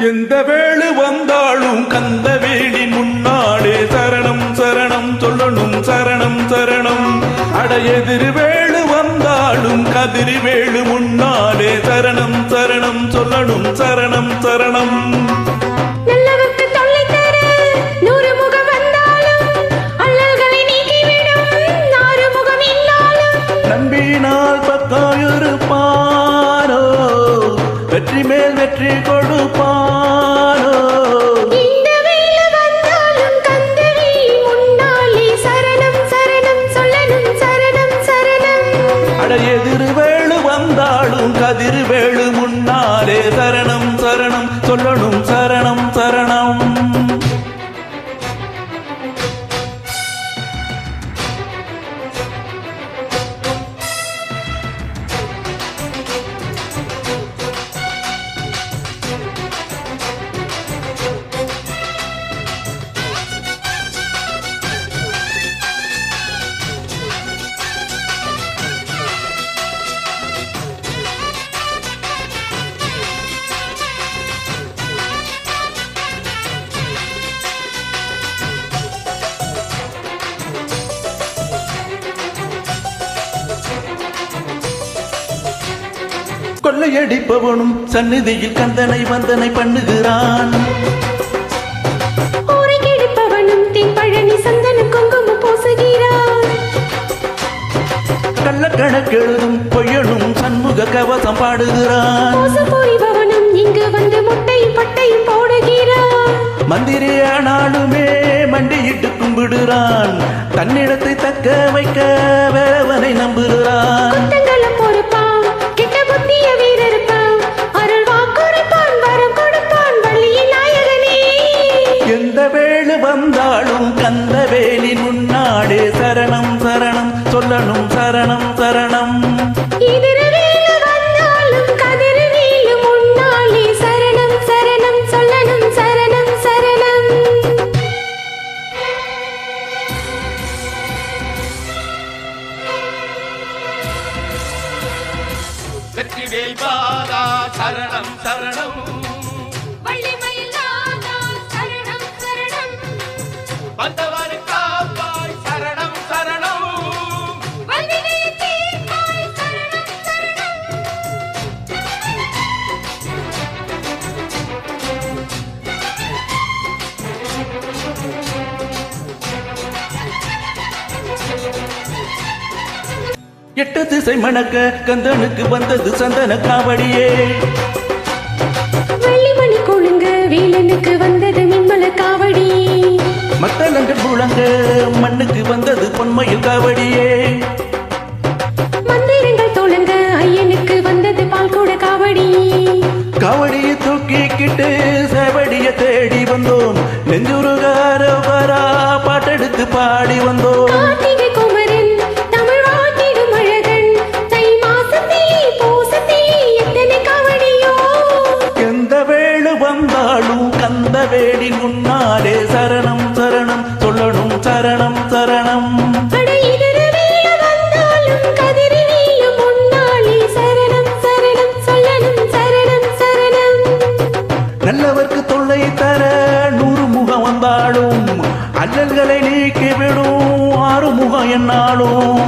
எந்த வேளு வந்தாலும் கந்த வேலி முன்னாலே சரணம் சரணம் சொல்லணும் சரணம் சரணம். அட எதிர் வேளு வந்தாலும் கதிரி வேளு முன்னாலே சரணம் சரணம் சொல்லணும் சரணம் சரணம். எதிர் வேளு வந்தாலும் கதிர் வேளு முன்னாலே சரணம் சரணம் சொல்லணும். கொள்ளையடிப்பவனும் சந்நிதியில் கந்தனை வந்தனை பண்ணுகிறான். கள்ளக்கணக்கெழுதும் பொய்யனும் சண்முக கவசம் பாடுகிறான். இங்கு வந்து முட்டையும் பட்டையும் போடுகிறான். மந்திரியானாலுமே மண்டியிட்டு கும்பிடுறான் தன்னிடத்தை தக்க வைக்க வேவனை நம்புகிறான். வெற்றிவேல் சரணம் சரணம். எட்டு திசை மணக்க கந்தனுக்கு வந்தது சந்தன காவடியே. வெள்ளிமணி கொழுங்க வேலனுக்கு வந்தது மின்மல காவடி. மத்தளங்கள் முழங்க மண்ணுக்கு வந்தது பொன்மையில் காவடியே. மந்திரங்கள் தொழுங்க ஐயனுக்கு வந்தது பால்கூட காவடி. காவடியை தூக்கிக்கிட்டு சேவடிய தேடி வந்தோம். நெஞ்சுருகாரவரா பாட்டெடுத்து பாடி வந்தோம். வந்தாலும் கந்த வேடி முன்னாலே சரணம் சரணம் சொல்லணும் சரணம் சரணம். நல்லவர்க்கு தொல்லை தர நூறு முகம் வந்தாலும் அல்லல்களை நீக்கி விடும் ஆறு முகம் என்னாலும்